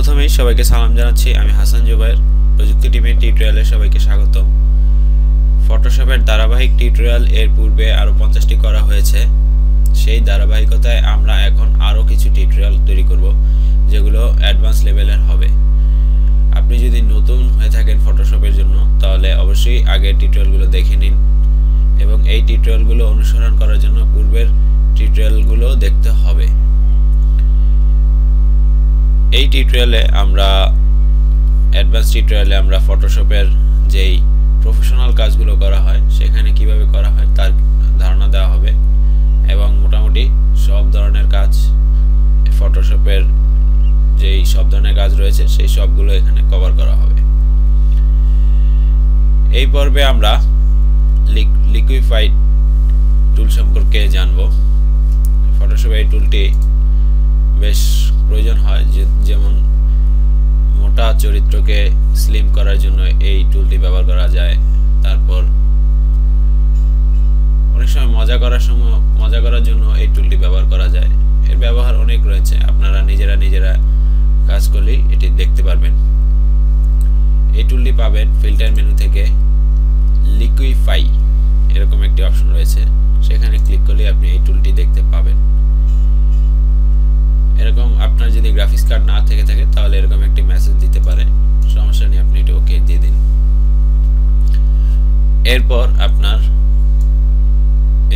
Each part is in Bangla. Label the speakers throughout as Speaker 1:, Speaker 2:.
Speaker 1: প্রথমেই সবাইকে সালাম জানাচ্ছি। আমি হাসান জুবাইর। প্রযুক্তি টিমের টিউটোরিয়ালে সবাইকে স্বাগতম। ফটোশপের ধারাবাহিক টিউটোরিয়াল এর পূর্বে আরও পঞ্চাশটি করা হয়েছে। সেই ধারাবাহিকতায় আমরা এখন আরও কিছু টিউটোরিয়াল তৈরি করব, যেগুলো অ্যাডভান্স লেভেলের হবে। আপনি যদি নতুন হয়ে থাকেন ফটোশপের জন্য, তাহলে অবশ্যই আগের টিউটোরিয়ালগুলো দেখে নিন এবং এই টিউটোরিয়ালগুলো অনুসরণ করার জন্য পূর্বের টিউটোরিয়ালগুলো দেখতে হবে। এই টিউটোরিয়ালে আমরা অ্যাডভান্স টিউটোরিয়ালে আমরা ফটোশপের যেই প্রফেশনাল কাজগুলো করা হয়, সেখানে কীভাবে করা হয় তার ধারণা দেওয়া হবে এবং মোটামুটি সব ধরনের কাজ ফটোশপের যেই সব ধরনের কাজ রয়েছে, সেই সবগুলো এখানে কভার করা হবে। এই পর্বে আমরা লিকুইফাইড টুল সম্পর্কে জানব। ফটোশপ এই টুলটি বেশ প্রয়োজন হয় যেমন মোটা চরিত্রকে স্লিম করার জন্য এই টুলটি ব্যবহার করা যায়। তারপর অনেক সময় মজা করার সময়, মজা করার জন্য এই টুলটি ব্যবহার করা যায়। এর ব্যবহার অনেক রয়েছে, আপনারা নিজেরা নিজেরা কাজ করলেই এটি দেখতে পারবেন। এই টুলটি পাবেন ফিল্টার মেনু থেকে লিকুইফাই এরকম একটি অপশন রয়েছে। সেখানে ক্লিক করলে আপনি এই টুলটি দেখতে পাবেন। এরকম আপনার যদি গ্রাফিক্স কার্ড না থেকে থাকে, তাহলে এরকম একটি মেসেজ দিতে পারে। সমস্যা নেই, আপনি এটি ওকে দিয়ে দিন। এরপর আপনার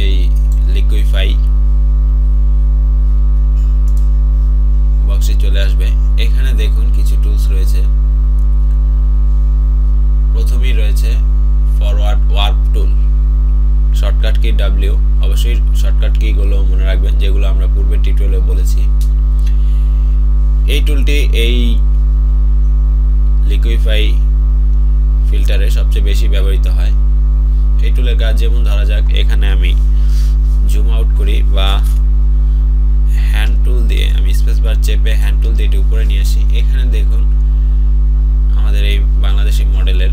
Speaker 1: এই লিকুইফাই বক্সে চলে আসবে। এখানে দেখুন কিছু টুলস রয়েছে। প্রথমেই রয়েছে forward warp tool shortcut key W অবশ্যই শর্টকাট কিগুলো মনে রাখবেন, যেগুলো আমরা পূর্বে টিউটোরিয়ালে বলেছি। এই টুলটি এই লিকুইফাই ফিল্টারে সবচেয়ে বেশি ব্যবহৃত হয়। এই টুলের কাজ যেমন ধরা যাক, এখানে আমি জুম আউট করি বা হ্যান্ড টুল দিয়ে আমি স্পেস বার চেপে হ্যান্ড টুল দিয়ে এটি উপরে নিয়ে আসি। এখানে দেখুন, আমাদের এই বাংলাদেশি মডেলের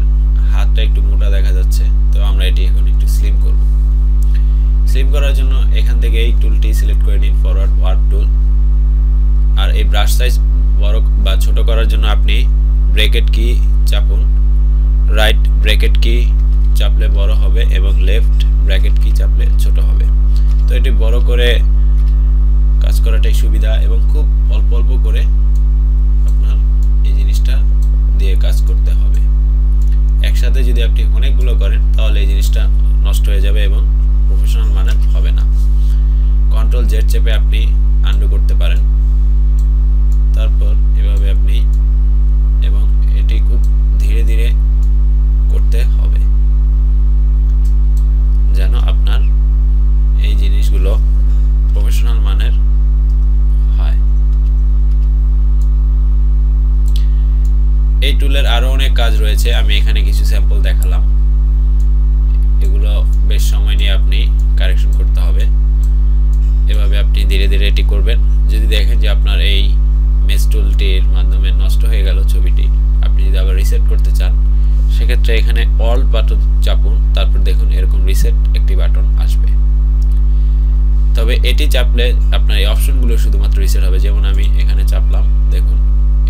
Speaker 1: হাতটা একটু মোটা দেখা যাচ্ছে, তো আমরা এটি এখন একটু স্লিম করব। স্লিম করার জন্য এখান থেকে এই টুলটি সিলেক্ট করে নিন ফরওয়ার্ড ওয়ার্ড টুল আর এই ব্রাশ সাইজ বড় বা ছোট করার জন্য আপনি ব্রেকেট কি চাপুন। রাইট ব্রেকেট কি চাপলে বড় হবে এবং লেফট ব্র্যাকেট কি চাপলে ছোট হবে। তো এটি বড় করে কাজ করাটাই সুবিধা এবং খুব অল্প অল্প করে আপনার এই জিনিসটা দিয়ে কাজ করতে হবে। একসাথে যদি আপনি অনেকগুলো করেন তাহলে এই জিনিসটা নষ্ট হয়ে যাবে এবং প্রফেশনাল মানের হবে না। কন্ট্রোল জেড চেপে আপনি আন্ডু করতে পারেন। তারপর এভাবে আপনি এবং এটি খুব ধীরে ধীরে করতে হবে। যেন আপনার এই জিনিসগুলো প্রফেশনাল মানের হয়। এই টুলের আরও অনেক কাজ রয়েছে, আমি এখানে কিছু স্যাম্পল দেখালাম। এগুলো বেশ সময় নিয়ে আপনি কারেকশন করতে হবে। এভাবে আপনি ধীরে ধীরে এটি করবেন। যদি দেখেন যে আপনার এই মেস টুলটির মাধ্যমে নষ্ট হয়ে গেল ছবিটি। আপনি যদি আবার রিসেট করতে চান, সেক্ষেত্রে এখানে অল বাটন চাপুন, তারপর দেখুন এরকম রিসেট একটি বাটন আসবে। তবে এটি চাপলে আপনার এই অপশনগুলো শুধুমাত্র রিসেট হবে। যেমন আমি এখানে চাপলাম, দেখুন,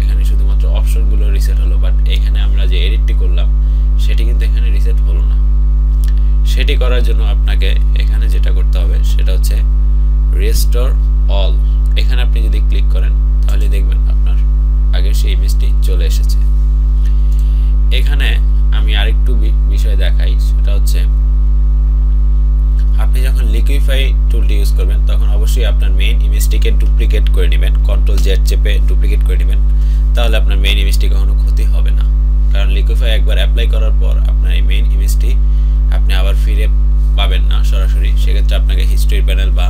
Speaker 1: এখানে শুধুমাত্র অপশনগুলো রিসেট হলো বাট এখানে আমরা যে এডিটটি করলাম, সেটি কিন্তু এখানে রিসেট হলো না। সেটি করার জন্য আপনাকে এখানে যেটা করতে হবে, সেটা হচ্ছে রেস্টোর অল এখানে আপনি যদি ক্লিক করেন তাহলে দেখবেন আপনার আগের সেই ইমেজটি চলে এসেছে। এখানে আমি আরেকটু বিষয় দেখাই, সেটা হচ্ছে আপনি যখন লিকুইফাই টুলটি ইউজ করবেন, তখন অবশ্যই আপনার মেইন ইমেজটিকে ডুপ্লিকেট করে নেবেন কন্ট্রোল জেড চেপে ডুপ্লিকেট করে নেবেন, তাহলে আপনার মেইন ইমেজটি কখনো ক্ষতি হবে না। কারণ লিকুইফাই একবার অ্যাপ্লাই করার পর আপনার এই মেইন ইমেজটি আপনি আবার ফিরে পাবেন না সরাসরি। সেক্ষেত্রে আপনাকে হিস্ট্রি প্যানেল বা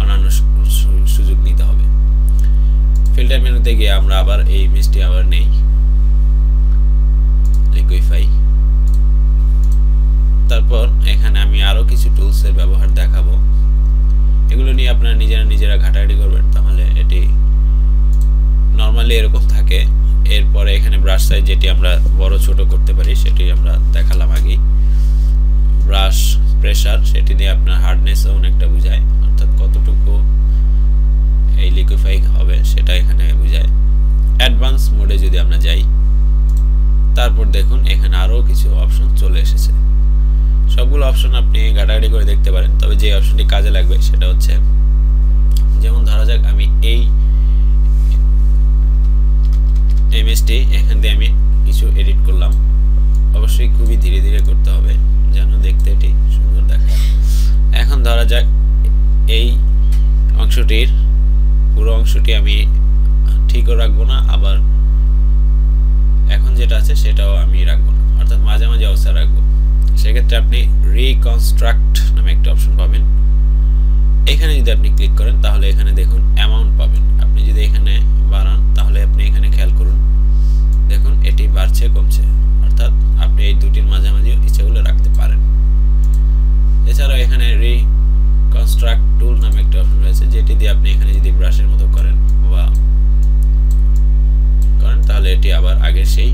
Speaker 1: অন্যান্য ফিল্টার মেনুতে গিয়ে আমরা আবার এই ইমেজটি আবার নেই। লিকুইফাই তারপর এখানে আমি আরও কিছু টুলসের ব্যবহার দেখাবো। এগুলো নিয়ে আপনারা নিজেরা নিজেরা ঘাটাঘাটি করবেন, তাহলে এটি নর্মালি এরকম থাকে। এরপরে এখানে ব্রাশ সাইজ যেটি আমরা বড় ছোট করতে পারি, সেটি আমরা দেখালাম আগেই। ব্রাশ প্রেশার সেটি দিয়ে আপনার হার্ডনেসও অনেকটা বোঝায়, অর্থাৎ কতটুকু এই লিকুইফাই হবে, সেটা এখানে বোঝায়। অ্যাডভান্স মোডে যদি আমরা যাই, তারপর দেখুন এখানে আরও কিছু অপশন চলে এসেছে। সবগুলো অপশন আপনি ঘাটাঘাটি করে দেখতে পারেন, তবে যে অপশনটি কাজে লাগবে সেটা হচ্ছে, যেমন ধরা যাক আমি এই এমএসটি এখান দিয়ে আমি কিছু এডিট করলাম। অবশ্যই খুবই ধীরে ধীরে করতে হবে, যেন দেখতে এটি সুন্দর দেখায়। এখন ধরা যাক এই অংশটির পুরো অংশটি আমি ঠিকও রাখব না, আবার এখন যেটা আছে সেটাও আমি রাখব না। অর্থাৎ মাঝামাঝি অবস্থা রাখব। সেক্ষেত্রে আপনি রিকনস্ট্রাক্ট নামে একটা অপশন পাবেন। এখানে যদি আপনি ক্লিক করেন, তাহলে এখানে দেখুন অ্যামাউন্ট পাবেন। আপনি যদি এখানে বাড়ান, তাহলে আপনি এখানে খেয়াল করুন। দেখুন, এটি বাড়ছে, কমছে। অর্থাৎ যেটি দিয়ে আপনি এখানে যদি ব্রাশের মতো করেন বা করেন তাহলে এটি আবার আগের সেই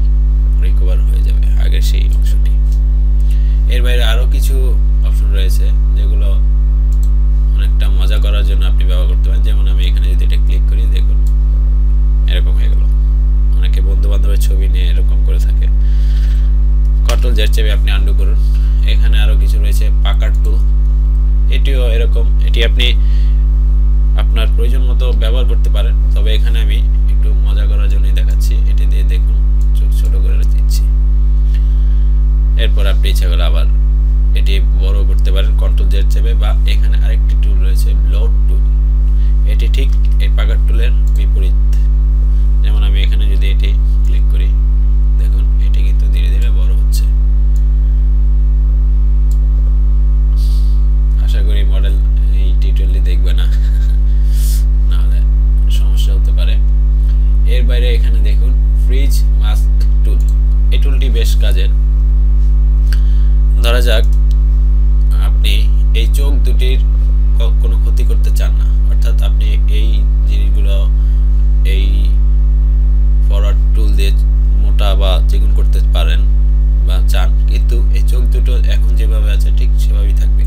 Speaker 1: রিকভার হয়ে যাবে, আগের সেই অংশটি। এর বাইরে আরও কিছু অপশন রয়েছে, যেগুলো অনেকটা মজা করার জন্য আপনি ব্যবহার করতে পারেন। যেমন আমি এখানে যদি এটা ক্লিক করি, দেখুন, এরকম হয়ে গেল। অনেকে বন্ধু বান্ধবের ছবি নিয়ে এরকম করে থাকে। কন্ট্রোল জেড চেপে আপনি আন্ডু করুন। এখানে আরও কিছু রয়েছে, পাকার টুল এটিও এরকম। এটি আপনি আপনার প্রয়োজন মতো ব্যবহার করতে পারেন। তবে এখানে আমি একটু মজা করার জন্যই দেখাচ্ছি। এটি দিয়ে দেখুন ছোট ছোট করে দিচ্ছি। এরপর আপনি ইচ্ছা করে আবার এটি বড় করতে পারেন কন্ট্রোল জেড চেপে বা এখানে আরেকটি টুল রয়েছে লোড টুল এটি ঠিক এই পাকার টুলের বিপরীত। যেমন আমি এখানে যদি এটি ক্লিক করি, দেখুন, এটি কিন্তু ধীরে ধীরে বড় হচ্ছে। আশা করি মডেল এই টিউটোরিয়ালটি দেখবে না নাহলে সমস্যা হতে পারে এর বাইরে এখানে দেখুন ফ্রিজ মাস্ক টুল এই বেশ কাজের। ধরা যাক, আপনি এই চোখ দুটির কোনো ক্ষতি করতে চান না। অর্থাৎ আপনি এই জিনিসগুলো, এই ফরওয়ার্ড টুল দিয়ে মোটা বা চিকুন করতে পারেন বা চান, কিন্তু এই চোখ দুটো এখন যেভাবে আছে, ঠিক সেভাবেই থাকবে।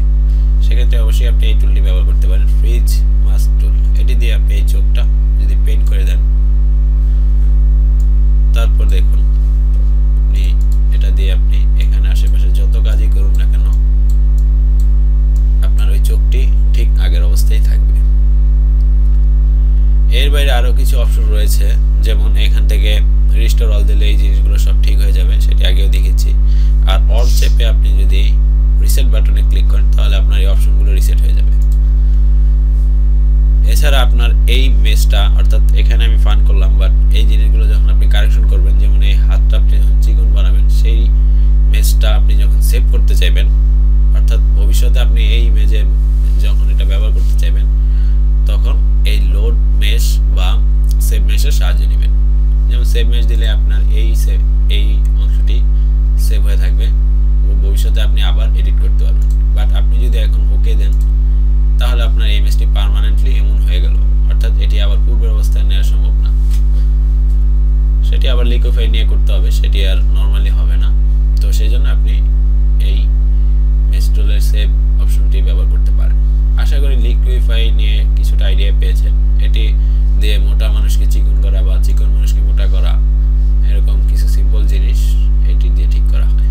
Speaker 1: সেক্ষেত্রে অবশ্যই আপনি এই টুলটি ব্যবহার করতে পারেন। ফ্রিজ মাস্ক টুল এটি দিয়ে আপনি এই চোখটা যদি পেইন্ট করে দেন তারপর দেখুন আপনি এটা দিয়ে আপনি এখানে আশেপাশে যত কাজই করুন না কেন আপনার ওই চোখটি ঠিক আগের অবস্থায় থাকবে এর বাইরে কিছু অপশন রয়েছে, যেমন এখান থেকে রিস্টোর অল দিলে এই জিনিসগুলো সব ঠিক হয়ে যাবে, সেটি আগেও দেখেছি। আর অল চেপে আপনি যদি রিসেট বাটনে ক্লিক করেন, তাহলে আপনার এই অপশনগুলো রিসেট হয়ে যাবে। এছাড়া আপনার এই মেসটা অর্থাৎ এখানে আমি ফান করলাম বাট এই জিনিসগুলো যখন আপনি কারেকশন করবেন, যেমন এই হাতটা আপনি যখন চিকন বানাবেন, সেই মেসটা আপনি যখন সেভ করতে চাইবেন, অর্থাৎ ভবিষ্যতে আপনি এই মেজে যখন এটা ব্যবহার করতে চাইবেন তখন এই লোড মেশ বা সেভ মেশের সাহায্য নেবেন। যেমন সেভ মেশ দিলে আপনার এই এই অংশটি সেভ হয়ে থাকবে ভবিষ্যতে আপনি আবার এডিট করতে পারবেন। বাট আপনি যদি এখন ওকে দেন, তাহলে আপনার এই এমএসটি পারমানেন্টলি এমন হয়ে গেল। অর্থাৎ এটি আবার পূর্বের অবস্থায় নেওয়া সম্ভব না। সেটি আবার লিকুইফাই নিয়ে করতে হবে, সেটি আর নর্মালি হবে না। তো সেই জন্য আপনি এই মেস্ট্রোলের সেভ অপশনটি ব্যবহার করতে পারেন। আশা করি লিকুইফাই নিয়ে কিছুটা আইডিয়া পেয়েছেন। এটি দিয়ে মোটা মানুষকে চিকন করা বা চিকন মানুষকে মোটা করা, এরকম কিছু সিম্পল জিনিস এটি দিয়ে ঠিক করা হয়।